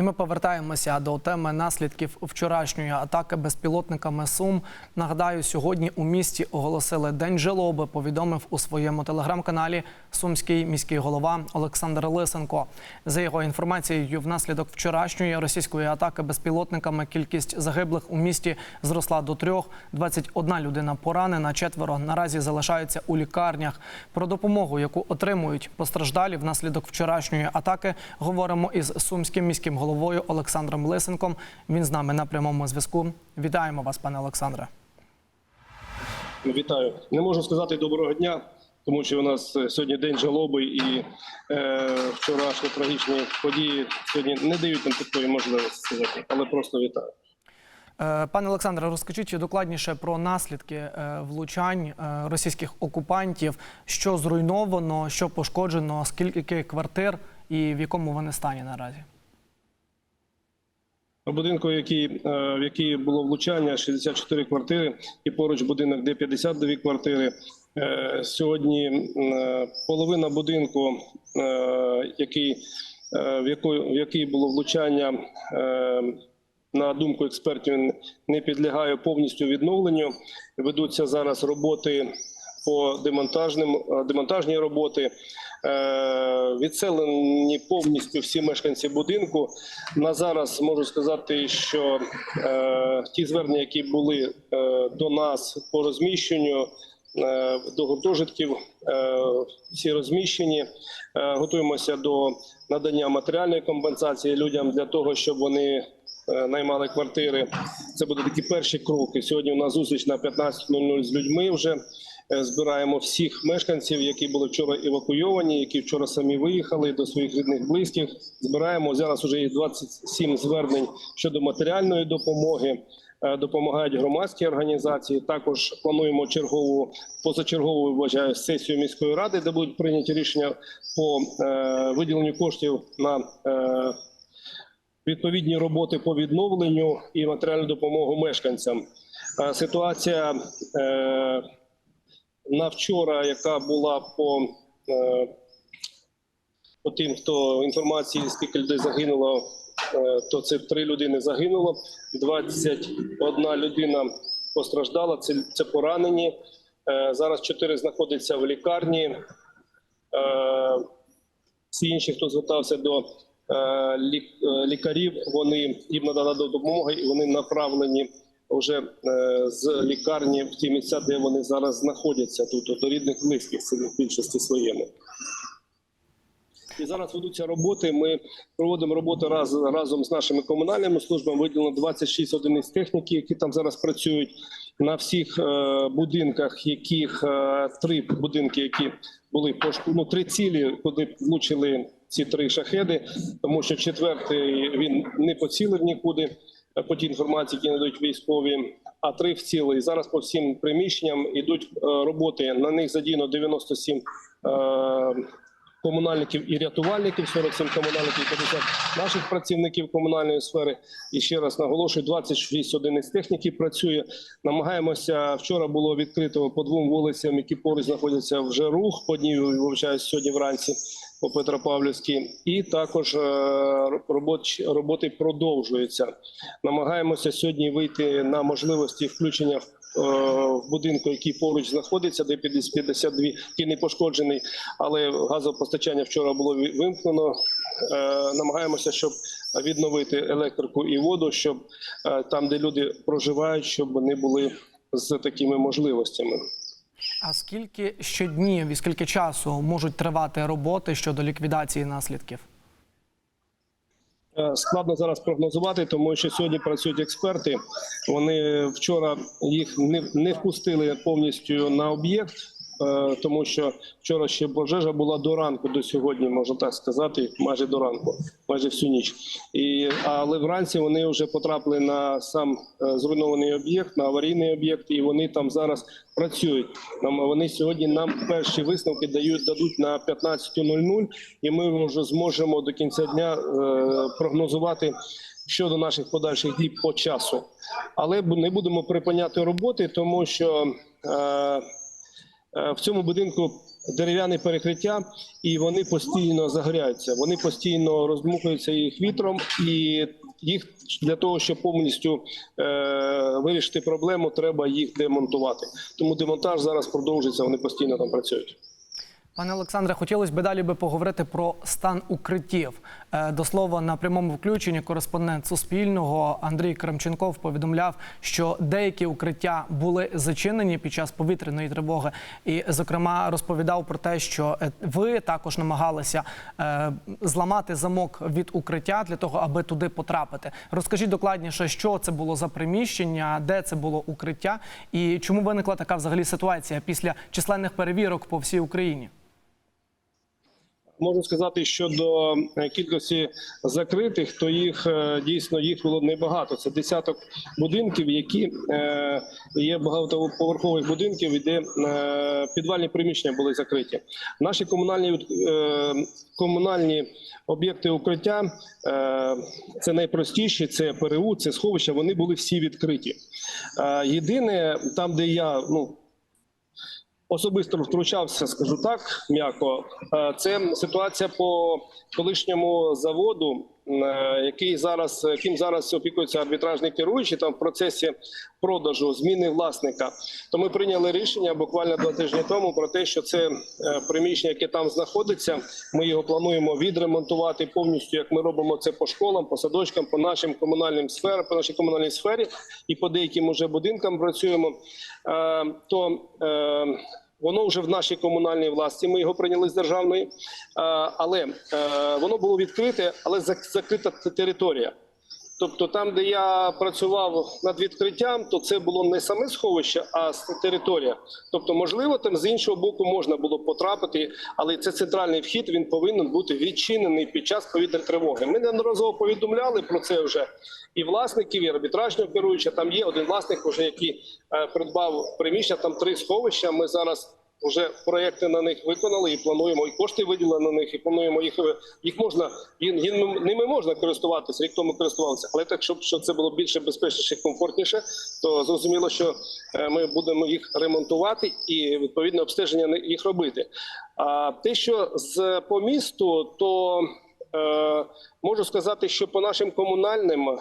І ми повертаємося до теми наслідків вчорашньої атаки безпілотниками Сум. Нагадаю, сьогодні у місті оголосили День жалоби. Повідомив у своєму телеграм-каналі сумський міський голова Олександр Лисенко. За його інформацією, внаслідок вчорашньої російської атаки безпілотниками кількість загиблих у місті зросла до трьох. 21 людина поранена, четверо наразі залишаються у лікарнях. Про допомогу, яку отримують постраждалі внаслідок вчорашньої атаки, говоримо із сумським міським головою Олександром Лисенком. Він з нами на прямому зв'язку. Вітаємо вас, пане Олександре. Вітаю. Не можу сказати доброго дня, тому що у нас е, сьогодні день жалоби і е, вчорашні трагічні події сьогодні не дають нам такої можливості сказати, але просто вітаю. Е, Пане Олександре, розкажіть докладніше про наслідки е, влучань російських окупантів, що зруйновано, що пошкоджено, скільки квартир і в якому вони стані наразі. Будинку, який, е, в який було влучання, 64 квартири, і поруч будинок, де 52 квартири. Е, Сьогодні е, половина будинку, який, в якої- в який було влучання, на думку експертів, не підлягає повністю відновленню. Ведуться зараз роботи по демонтажним демонтажні роботи. Е, Відселені повністю всі мешканці будинку. На зараз можу сказати, що е, ті звернення, які були е, до нас по розміщенню до гуртожитків, всі розміщені. Готуємося до надання матеріальної компенсації людям для того, щоб вони наймали квартири. Це будуть такі перші кроки. Сьогодні у нас зустріч на 15.00 з людьми вже. Е, Збираємо всіх мешканців, які були вчора евакуйовані, які вчора самі виїхали до своїх рідних близьких. Збираємо зараз. Уже є 27 звернень щодо матеріальної допомоги. Е, Допомагають громадські організації. Також плануємо чергову позачергову вважаю сесію міської ради, де будуть прийняті рішення по е, виділенню коштів на е, відповідні роботи по відновленню і матеріальну допомогу мешканцям. Е, Ситуація е, на вчора, яка була по, е, по тим, хто інформації, скільки людей загинуло, е, то це три людини загинуло, 21 людина постраждала, це, це поранені. Е, Зараз чотири знаходяться в лікарні. Всі інші, хто звертався до лікарів, вони їм надана допомога і вони направлені вже е, з лікарні в ті місця, де вони зараз знаходяться, тут до рідних близьких в більшості своєму. І зараз ведуться роботи. Ми проводимо роботу раз, разом з нашими комунальними службами. Виділено 26 одиниць техніки, які там зараз працюють на всіх е, будинках, яких е, три будинки, які були ну, три цілі, куди влучили ці три шахеди, тому що четвертий він не поцілив нікуди по тій інформації, які надають військові. А три вцілили. І зараз по всім приміщенням йдуть е, роботи. На них задіяно 97 е, комунальників і рятувальників, 47 комунальників, 50 наших працівників комунальної сфери. І ще раз наголошую, 26 одиниць техніки працює. Намагаємося. Вчора було відкрито по двом вулицям, які поруч знаходяться вже рух. По одній вивчаюсь сьогодні вранці по Петропавлівській. І також е, роботи продовжуються. Намагаємося сьогодні вийти на можливості включення в е, будинку, який поруч знаходиться, де 50 52, який не пошкоджений, але газопостачання вчора було вимкнено. Е, Намагаємося, щоб відновити електрику і воду, щоб там, де люди проживають, щоб вони були з такими можливостями. А скільки щоднів і скільки часу можуть тривати роботи щодо ліквідації наслідків? Е, Складно зараз прогнозувати, тому що сьогодні працюють експерти. Вони вчора їх не, не впустили повністю на об'єкт, тому що вчора ще пожежа була до ранку, до сьогодні, можна так сказати, майже до ранку, майже всю ніч. І, але вранці вони вже потрапили на сам е, зруйнований об'єкт, на аварійний об'єкт, і вони там зараз працюють. Нам вони сьогодні нам перші висновки дають дадуть на 15.00, і ми вже зможемо до кінця дня е, прогнозувати щодо наших подальших дій по часу. Але не будемо припиняти роботи, тому що е, Е, В цьому будинку дерев'яне перекриття, і вони постійно загоряються. Вони постійно роздмухуються їх вітром, і їх для того, щоб повністю е, вирішити проблему, треба їх демонтувати. Тому демонтаж зараз продовжується. Вони постійно там працюють. Пане Олександре, хотілося б далі би поговорити про стан укриттів. Е, До слова, на прямому включенні кореспондент Суспільного Андрій Кремченков повідомляв, що деякі укриття були зачинені під час повітряної тривоги, і, зокрема, розповідав про те, що е, ви також намагалися е, зламати замок від укриття для того, аби туди потрапити. Розкажіть докладніше, що це було за приміщення, де це було укриття, і чому виникла така взагалі ситуація після численних перевірок по всій Україні. Можу сказати, щодо е, кількості закритих, то їх е, дійсно їх було небагато. Це десяток будинків, які е, є багатоповерхових будинків, де підвальні приміщення були закриті. Наші комунальні комунальні об'єкти укриття це найпростіші, це ПРУ, це сховища. Вони були всі відкриті. Єдине, там, де я ну особисто втручався, скажу так м'яко. Е, Це ситуація по колишньому заводу, е, який зараз яким зараз опікується арбітражний керуючий там в процесі продажу зміни власника. То ми прийняли рішення буквально два тижні тому про те, що це е, приміщення, яке там знаходиться. Ми його плануємо відремонтувати повністю, як ми робимо це по школам, по садочкам, по нашим комунальним сферам, по нашій комунальній сфері і по деяким уже будинкам працюємо. То Воно вже в нашій комунальній власті. Ми його прийняли з державної, Е, але е, воно було відкрите, але зак- закрита територія. Тобто, там, де я працював над відкриттям, то це було не саме сховище, а територія. Тобто, можливо, там з іншого боку можна було потрапити, але це центральний вхід. Він повинен бути відчинений під час повітряної тривоги. Ми неодноразово повідомляли про це вже і власників, і арбітражного керуюча. Там є один власник, вже який е, придбав приміщення. Там три сховища. Ми зараз. Вже проекти на них виконали і плануємо, і кошти виділили на них, і плануємо їх. Їх можна ними можна користуватися. Рік тому користувалися, але так, щоб, щоб це було більше безпечніше, комфортніше, то зрозуміло, що е, ми будемо їх ремонтувати і відповідне обстеження їх робити. А те, що з по місту, то можу сказати, що по нашим комунальним е,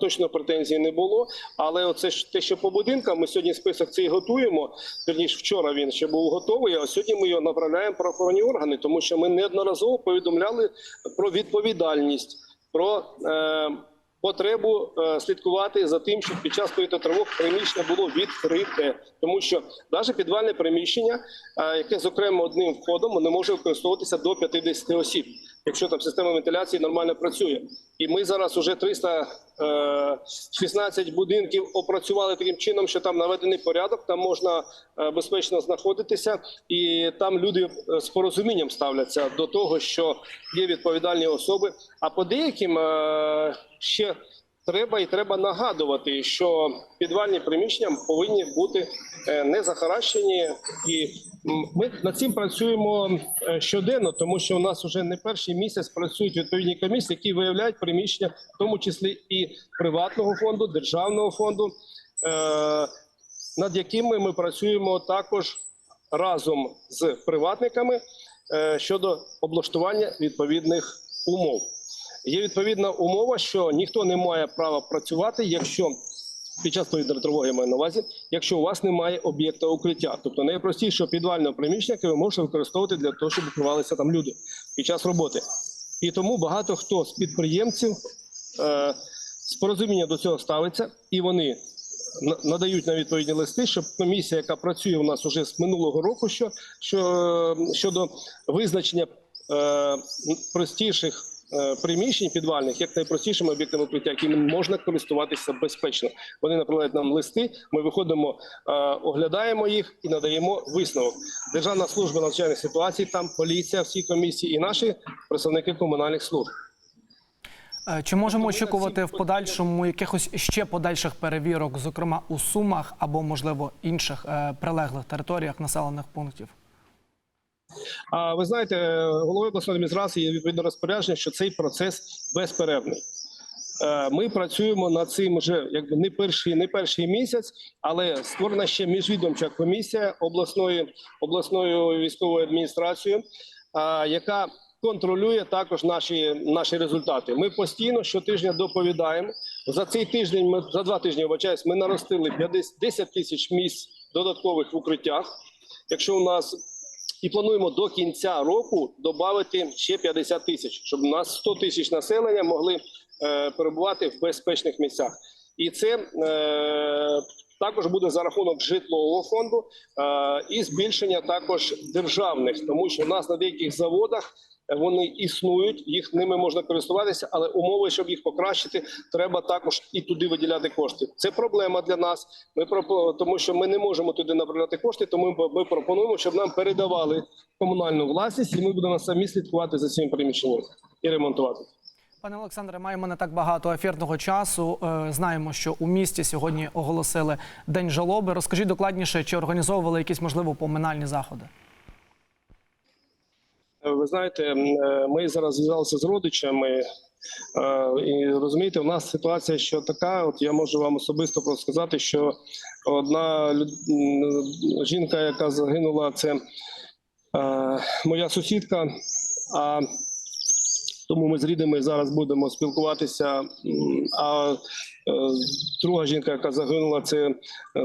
точно претензій не було. Але оце ж те, що по будинкам, ми сьогодні список цей готуємо. Вірніше, вчора він ще був готовий. А сьогодні ми його направляємо в правоохоронні органи, тому що ми неодноразово повідомляли про відповідальність, про е, потребу е, слідкувати за тим, щоб під час тривог приміщення було відкрите, тому що навіть підвальне приміщення, е, яке з окремо одним входом, не може використовуватися до 50 осіб, якщо там система вентиляції нормально працює. І ми зараз уже 316 будинків опрацювали таким чином, що там наведений порядок, там можна е, безпечно знаходитися, і там люди е, з порозумінням ставляться до того, що є відповідальні особи. А по деяким е, ще треба і треба нагадувати, що підвальні приміщення повинні бути е, не захаращені, і ми над цим працюємо е, щоденно, тому що у нас вже не перший місяць працюють відповідні комісії, які виявляють приміщення, в тому числі і приватного фонду, державного фонду, е, над якими ми працюємо також разом з приватниками щодо облаштування відповідних умов. Є відповідна умова, що ніхто не має права працювати, якщо під час повітряної тривоги маю на увазі, якщо у вас немає об'єкта укриття, тобто найпростішого підвального приміщення, яке ви можете використовувати для того, щоб укривалися там люди під час роботи. І тому багато хто з підприємців е, з порозуміння до цього ставиться, і вони на- надають на відповідні листи, щоб комісія, яка працює у нас уже з минулого року, що, що е, щодо визначення е, простіших приміщень підвальних, як найпростішими об'єктами укриття, якими можна користуватися безпечно. Вони направляють нам листи. Ми виходимо, е, оглядаємо їх і надаємо висновок. Державна служба надзвичайних ситуацій, там поліція, всі комісії і наші представники комунальних служб. Е, Чи можемо очікувати в подальшому якихось ще подальших перевірок, зокрема у Сумах або, можливо, інших е, прилеглих територіях населених пунктів? А ви знаєте, головою обласної адміністрації є відповідне розпорядження, що цей процес безперервний. Е, Ми працюємо над цим вже якби не перший, не перший місяць, але створена ще міжвідомча комісія обласної обласною військовою адміністрацією, яка контролює також наші, наші результати. Ми постійно щотижня доповідаємо. За цей тиждень ми за два тижні вибачаюсь, ми наростили 50 10 тисяч місць додаткових в укриттях. Якщо у нас і плануємо до кінця року додати ще 50 тисяч, щоб у нас 100 тисяч населення могли е, перебувати в безпечних місцях. І це е, також буде за рахунок житлового фонду е, і збільшення також державних, тому що у нас на деяких заводах. Вони існують, їх ними можна користуватися, але умови, щоб їх покращити, треба також і туди виділяти кошти. Це проблема для нас. Ми тому що ми не можемо туди направляти кошти. Тому ми, ми пропонуємо, щоб нам передавали комунальну власність, і ми будемо самі слідкувати за цим приміщенням і ремонтувати. Пане Олександре, маємо не так багато ефірного часу. Е, Знаємо, що у місті сьогодні оголосили день жалоби. Розкажіть докладніше, чи організовували якісь можливо поминальні заходи? Е, Ви знаєте, е, ми зараз зв'язалися з родичами. е, І розумієте, у нас ситуація, що така. От я можу вам особисто сказати, що одна жінка, яка загинула, це моя сусідка. А тому ми з рідними зараз будемо спілкуватися. А друга жінка, яка загинула, це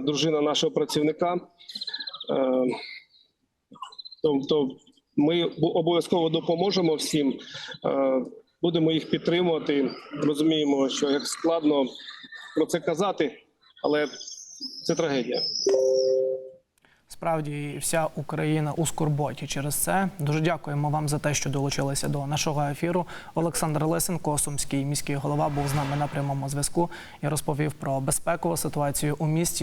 дружина нашого працівника. Е, Тобто ми обов'язково допоможемо всім, е, будемо їх підтримувати. Розуміємо, що як складно про це казати, але це трагедія. Справді вся Україна у скорботі через це. Дуже дякуємо вам за те, що долучилися до нашого ефіру. Олександр Лисенко, сумський міський голова, був з нами на прямому зв'язку і розповів про безпекову ситуацію у місті.